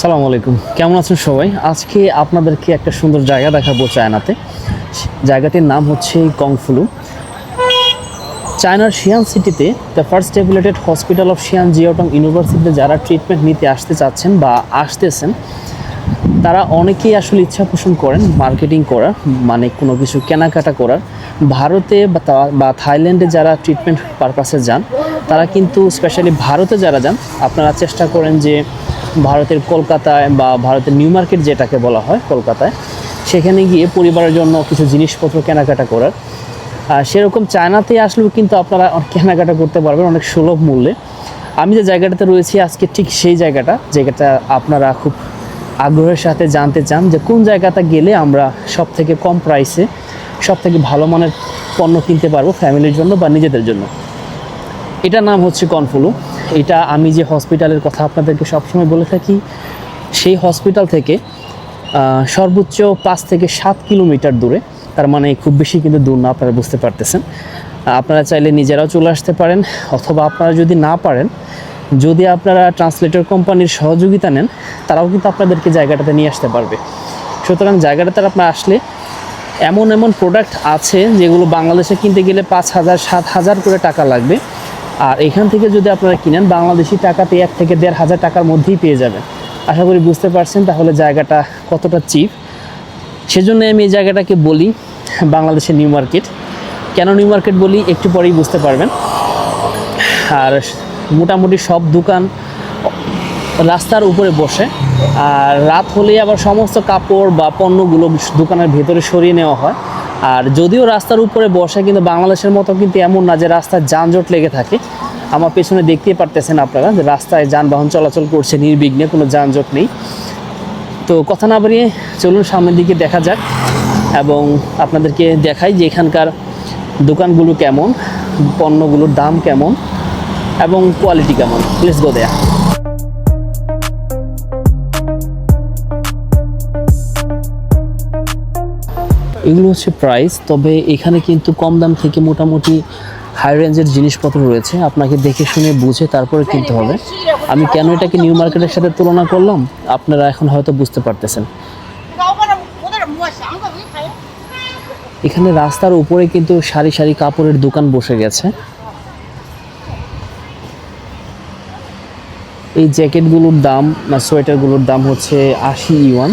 সালামু আলাইকুম। কেমন আছেন সবাই? আজকে আপনাদেরকে একটা সুন্দর জায়গা দেখাবো চায়নাতে। জায়গাটির নাম হচ্ছে কংফুলু। চায়নার শিয়ান সিটিতে the first affiliated hospital of Xi'an Jiaotong ইউনিভার্সিটিতে যারা ট্রিটমেন্ট নিতে আসতে চাচ্ছেন বা আসতেছেন, তারা অনেকেই আসলে ইচ্ছা পোষণ করেন মার্কেটিং করার মানে কোনো কিছু কেনাকাটা করার। ভারতে বা থাইল্যান্ডে যারা ট্রিটমেন্ট পারপাসে যান, তারা কিন্তু স্পেশালি ভারতে যারা যান, আপনারা চেষ্টা করেন যে ভারতের কলকাতায় বা ভারতের নিউ মার্কেট যেটাকে বলা হয় কলকাতায়, সেখানে গিয়ে পরিবারের জন্য কিছু জিনিসপত্র কেনাকাটা করার। আর সেরকম চায়নাতে আসলেও কিন্তু আপনারা কেনাকাটা করতে পারবেন অনেক সুলভ মূল্যে। আমি যে জায়গাটাতে রয়েছি আজকে ঠিক সেই জায়গাটা জায়গাটা আপনারা খুব আগ্রহের সাথে জানতে চান যে কোন জায়গাটা গেলে আমরা সব থেকে কম প্রাইসে সব থেকে ভালো মানের পণ্য কিনতে পারব ফ্যামিলির জন্য বা নিজেদের জন্য। এটার নাম হচ্ছে কনফুলু এটা আমি যে হসপিটালের কথা আপনাদেরকে সবসময় বলে থাকি, সেই হসপিটাল থেকে সর্বোচ্চ পাঁচ থেকে সাত কিলোমিটার দূরে, তার মানে খুব বেশি কিন্তু দূর না, আপনারা বুঝতে পারতেছেন। আপনারা চাইলে নিজেরাও চলে আসতে পারেন, অথবা আপনারা যদি না পারেন, যদি আপনারা ট্রান্সলেটর কোম্পানির সহযোগিতা নেন, তারাও কিন্তু আপনাদেরকে জায়গাটাতে নিয়ে আসতে পারবে। সুতরাং জায়গাটাতে আপনারা আসলে এমন এমন প্রোডাক্ট আছে যেগুলো বাংলাদেশে কিনতে গেলে পাঁচ হাজার, সাত হাজার করে টাকা লাগবে। আর এখান থেকে যদি আপনারা কিনেন, বাংলাদেশি টাকাতে এক থেকে দেড় হাজার টাকার মধ্যেই পেয়ে যাবেন। আশা করি বুঝতে পারছেন তাহলে জায়গাটা কতটা চিপ। সেজন্য আমি এই জায়গাটাকে বলি বাংলাদেশের নিউ মার্কেট। কেন নিউ মার্কেট বলি? একটু পরেই বুঝতে পারবেন। আর মোটামুটি সব দোকান রাস্তার উপরে বসে। আর রাত হলেই আবার সমস্ত কাপড় বা পণ্যগুলো দোকানের ভেতরে সরিয়ে নেওয়া হয়। আর যদিও রাস্তার উপরে বসে কিন্তু বাংলাদেশের মতো কিন্তু এমন না যে রাস্তায় যানজট লেগে থাকে। আমার পেছনে দেখতেই পারতেছেন আপনারা যে রাস্তায় যানবাহন চলাচল করছে নির্বিঘ্নে, কোনো যানজট নেই। তো কথা না বাড়িয়ে চলুন সামনের দিকে দেখা যাক এবং আপনাদেরকে দেখাই যে এখানকার দোকানগুলো কেমন, পণ্যগুলোর দাম কেমন এবং কোয়ালিটি কেমন। প্লিজ গো দেয়া এগুলো হচ্ছে প্রাইস তবে এখানে কিন্তু কম দাম থেকে মোটামুটি হাই রেঞ্জের জিনিসপত্র রয়েছে। আপনাকে দেখে শুনে বুঝে তারপরে কিনতে হবে। আমি কেন এটাকে নিউ মার্কেটের সাথে তুলনা করলাম? আপনারা এখন হয়তো বুঝতে পারতেছেন। এখানে রাস্তার উপরে কিন্তু সারি সারি কাপড়ের দোকান বসে গেছে। এই জ্যাকেটগুলোর দাম না সোয়েটারগুলোর দাম হচ্ছে আশি ইওয়ান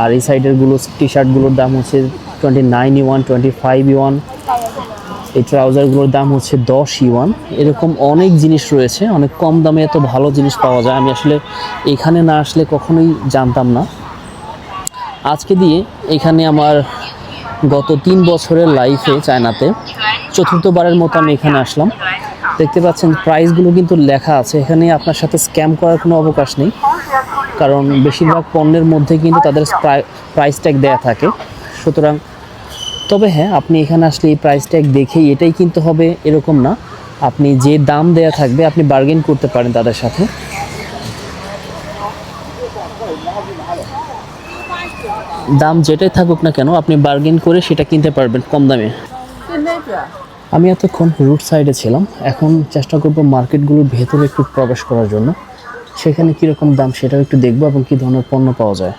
আর এই সাইডেরগুলো টি শার্টগুলোর দাম হচ্ছে টোয়েন্টি নাইন টোয়েন্টি ফাইভ এই ট্রাউজারগুলোর দাম হচ্ছে দশ ইউয়ান এরকম অনেক জিনিস রয়েছে, অনেক কম দামে এত ভালো জিনিস পাওয়া যায়। আমি আসলে এখানে না আসলে কখনোই জানতাম না। আজকে দিয়ে এখানে আমার গত তিন বছরের লাইফে চায়নাতে, চতুর্থবারের মতো আমি এখানে আসলাম। দেখতে পাচ্ছেন প্রাইসগুলো কিন্তু লেখা আছে। এখানে আপনার সাথে স্ক্যাম করার কোনো অবকাশ নেই। কারণ বেশিরভাগ পণ্যের মধ্যে কিন্তু তাদের প্রাইস ট্যাগ দেয়া থাকে। সুতরাং, তবে হ্যাঁ আপনি এখানে আসলে এই প্রাইস ট্যাগ দেখেই এটাই কিনতে হবে এরকম না। আপনি যে দাম দেয়া থাকবে, আপনি বার্গেন করতে পারেন তাদের সাথে। দাম যেটাই থাকুক না কেন, আপনি বার্গেন করে সেটা কিনতে পারবেন কম দামে। আমি এতক্ষণ রুট সাইডে ছিলাম। এখন চেষ্টা করব মার্কেটগুলোর ভেতরে একটু প্রবেশ করার জন্য। সেখানে কীরকম দাম সেটাও একটু দেখব এবং কী ধরনের পণ্য পাওয়া যায়।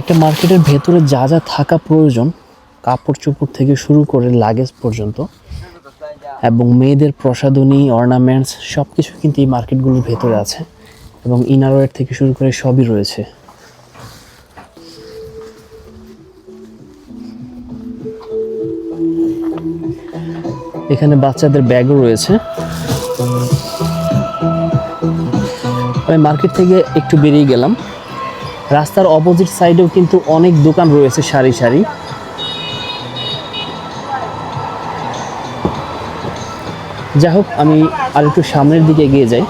একটা মার্কেটের ভেতরে যা যা থাকা প্রয়োজন কাপড় চোপড় থেকে শুরু করে লাগেজ পর্যন্ত এবং মেয়েদের প্রসাধনী অর্নামেন্টস সব কিছু কিন্তু এই মার্কেটগুলোর ভেতরে আছে এবং ইনারওয়্যার থেকে শুরু করে সবই রয়েছে। এখানে বাচ্চাদের ব্যাগও রয়েছে। আমি মার্কেট থেকে একটু বেরিয়ে গেলাম। রাস্তার অপোজিট সাইডেও কিন্তু অনেক দোকান রয়েছে সারি সারি। যাই হোক, আমি আর একটু সামনের দিকে এগিয়ে যাই।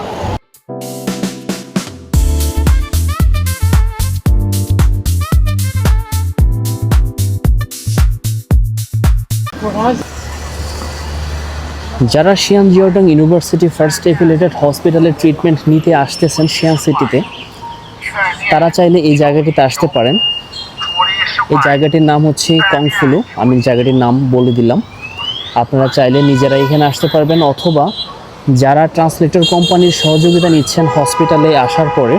যারা Xi'an Jiaotong university first affiliated হসপিটালে ট্রিটমেন্ট নিতে আসতেছেন শিয়ান সিটিতে তারা চাইলে এই জায়গাটিতে আসতে পারেন। এই জায়গাটির নাম হচ্ছে কংফুলু। আমি জায়গাটির নাম বলে দিলাম। আপনারা চাইলে নিজেরা এখানে আসতে পারবেন অথবা যারা ট্রান্সলেটর কোম্পানির সহযোগিতা নিচ্ছেন হসপিটালে আসার পরে,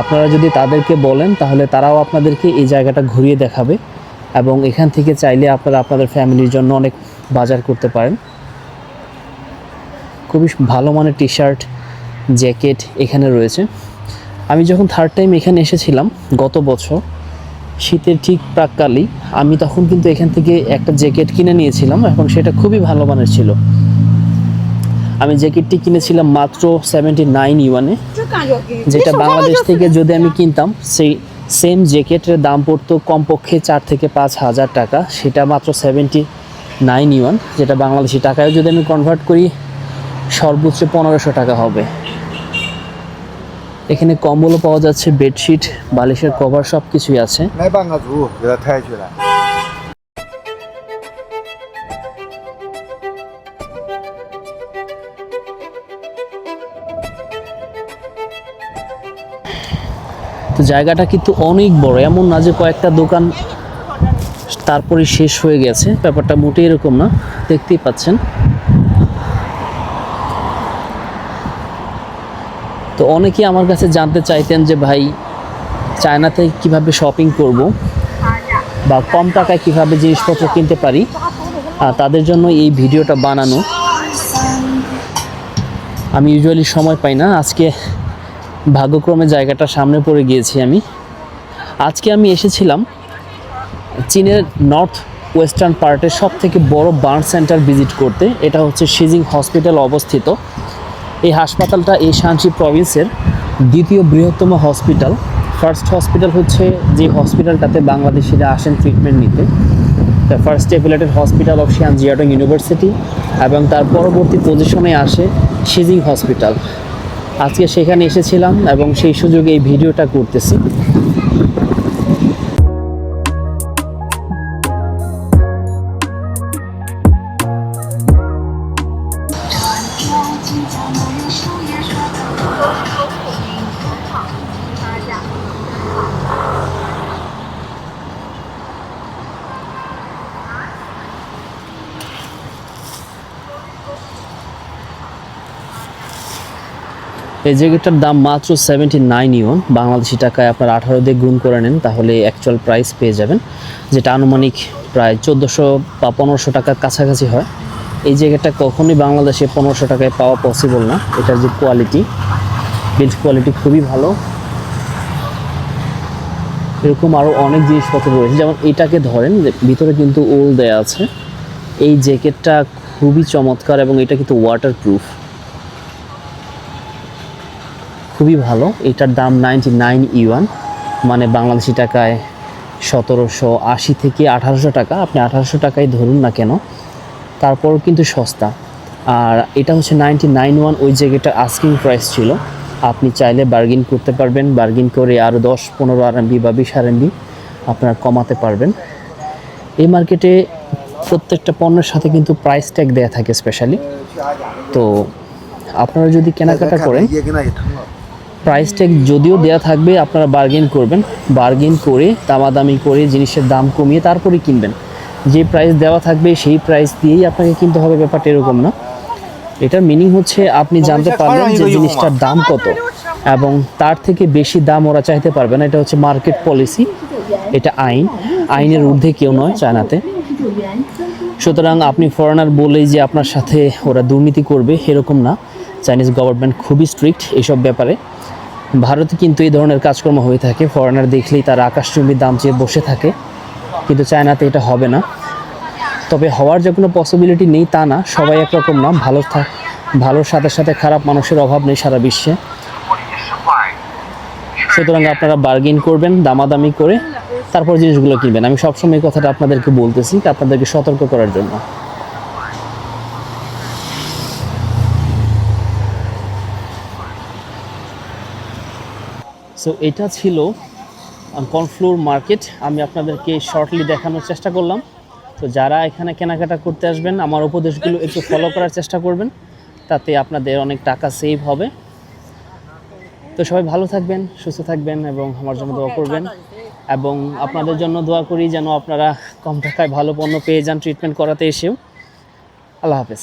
আপনারা যদি তাদেরকে বলেন, তাহলে তারাও আপনাদেরকে এই জায়গাটা ঘুরিয়ে দেখাবে এবং এখান থেকে চাইলে আপনারা আপনাদের ফ্যামিলির জন্য অনেক বাজার করতে পারেন। খুবই ভালো মানের টি শার্ট জ্যাকেট এখানে রয়েছে। আমি যখন থার্ড টাইম এখানে এসেছিলাম গত বছর শীতের ঠিক প্রাককালেই আমি তখন কিন্তু এখান থেকে একটা জ্যাকেট কিনে নিয়েছিলাম এখন সেটা খুবই ভালো মানের ছিল। আমি জ্যাকেটটি কিনেছিলাম মাত্র সেভেন্টি নাইন ইউয়ানে যেটা বাংলাদেশ থেকে যদি আমি কিনতাম সেই সেম জ্যাকেটের দাম পড়তো কমপক্ষে চার থেকে পাঁচ হাজার টাকা সেটা মাত্র সেভেন্টি নাইন ইউয়ান যেটা বাংলাদেশি টাকায় যদি আমি কনভার্ট করি সর্বোচ্চ পনেরোশো টাকা হবে। এখানে কম্বলও পাওয়া যাচ্ছে বেডশিট বালিশের কভার সব কিছুই আছে তো জায়গাটা কিন্তু অনেক বড় এমন না যে কয়েকটা দোকান তারপরে শেষ হয়ে গেছে ব্যাপারটা মোটেই এরকম না দেখতেই পাচ্ছেন। তো অনেকেই আমার কাছে জানতে চাইতেন যে ভাই, চায়নাতে কীভাবে শপিং করব বা কম টাকায় কীভাবে জিনিসপত্র কিনতে পারি তাদের জন্য এই ভিডিওটা বানানো। আমি ইউজুয়ালি সময় পাই না, আজকে ভাগ্যক্রমে জায়গাটা সামনে পড়ে গিয়েছি আমি। আজকে আমি এসেছিলাম চীনের নর্থ ওয়েস্টার্ন পার্টের সব থেকে বড় বার্ন সেন্টার ভিজিট করতে, এটা হচ্ছে সিজিং হসপিটাল অবস্থিত। এই হাসপাতালটা এই শানসি প্রভিন্সের দ্বিতীয় বৃহত্তম হসপিটাল। ফার্স্ট হসপিটাল হচ্ছে যে হসপিটালটাতে বাংলাদেশিরা আসেন ট্রিটমেন্ট নিতে। The first affiliated hospital of Xi'an Jiaotong university এবং তার পরবর্তী পজিশনে আসে সিজিং হসপিটাল আজকে সেখানে এসেছিলাম এবং সেই সুযোগে এই ভিডিওটা করতেছি। এই জ্যাকেটটার দাম মাত্র সেভেন্টি নাইন ইউন বাংলাদেশি টাকায় আপনার আঠারো দিয়ে গুণ করে নেন, তাহলে অ্যাকচুয়াল প্রাইস পেয়ে যাবেন, যেটা আনুমানিক প্রায় চোদ্দোশো বা পনেরোশো টাকার কাছাকাছি হয়। এই জ্যাকেটটা কখনোই বাংলাদেশে পনেরোশো টাকায় পাওয়া পসিবল না। এটার যে কোয়ালিটি বিল্ড কোয়ালিটি খুবই ভালো। এরকম আরও অনেক জিনিসপত্র রয়েছে। যেমন এটাকে ধরেন ভিতরে কিন্তু ওল দেয়া আছে। এই জ্যাকেটটা খুবই চমৎকার এবং এটা কিন্তু ওয়াটার প্রুফ খুবই ভালো। এটার দাম নাইনটি নাইন ইউয়ান মানে বাংলাদেশি টাকায় সতেরোশো আশি থেকে আঠারোশো টাকা। আপনি আঠারোশো টাকায় ধরুন না কেন তারপরও কিন্তু সস্তা। আর এটা হচ্ছে নাইনটি নাইন ওয়ান ওই জায়গাটা আস্কিং প্রাইস ছিল। আপনি চাইলে বার্গিন করতে পারবেন। বার্গিন করে আরও দশ পনেরো আর এমবি বা বিশ আর এমবি আপনার কমাতে পারবেন। এই মার্কেটে প্রত্যেকটা পণ্যের সাথে কিন্তু প্রাইস ট্যাগ দেওয়া থাকে স্পেশালি তো আপনারা যদি কেনাকাটা করেন প্রাইস ট্যাগ যদিও দেওয়া থাকবে আপনারা বার্গেন করবেন। বার্গেন করে দামাদামি করে জিনিসের দাম কমিয়ে তারপরে কিনবেন। যে প্রাইস দেওয়া থাকবে সেই প্রাইস দিয়েই আপনাকে কিনতে হবে ব্যাপারটা এরকম না। এটার মিনিং হচ্ছে আপনি জানতে পারবেন যে জিনিসটার দাম কত। এবং তার থেকে বেশি দাম ওরা চাইতে পারবে না। এটা হচ্ছে মার্কেট পলিসি এটা আইন। আইনের ঊর্ধ্বে কেউ নয় চায়নাতে। সুতরাং আপনি ফরেনার বলেই যে আপনার সাথে ওরা দুর্নীতি করবে এরকম না। চাইনিজ গভর্নমেন্ট খুবই স্ট্রিক্ট এইসব ব্যাপারে। ভারতে কিন্তু এই ধরনের কাজকর্ম হয়ে থাকে। ফরেনার দেখলেই তারা আকাশচুম্বী দাম চেয়ে বসে থাকে। কিন্তু চায়নাতে এটা হবে না। তবে হওয়ার যে কোনো পসিবিলিটি নেই তা না। সবাই একরকম না। ভালো থাক ভালোর সাথে সাথে খারাপ মানুষের অভাব নেই সারা বিশ্বে। সুতরাং আপনারা বার্গেন করবেন, দামাদামি করে তারপর জিনিসগুলো কিনবেন। আমি সবসময় এই কথাটা আপনাদেরকে বলতেছি, আপনাদেরকে সতর্ক করার জন্য। সো এটা ছিল কনফ্লোর মার্কেট আমি আপনাদেরকে শর্টলি দেখানোর চেষ্টা করলাম। তো যারা এখানে কেনাকাটা করতে আসবেন, আমার উপদেশগুলো একটু ফলো করার চেষ্টা করবেন। তাতে আপনাদের অনেক টাকা সেভ হবে। তো সবাই ভালো থাকবেন, সুস্থ থাকবেন এবং আমার জন্য দোয়া করবেন। এবং আপনাদের জন্য দোয়া করি যেন আপনারা কম টাকায় ভালো পণ্য পেয়ে যান ট্রিটমেন্ট করাতে এসেও। আল্লাহ হাফেজ।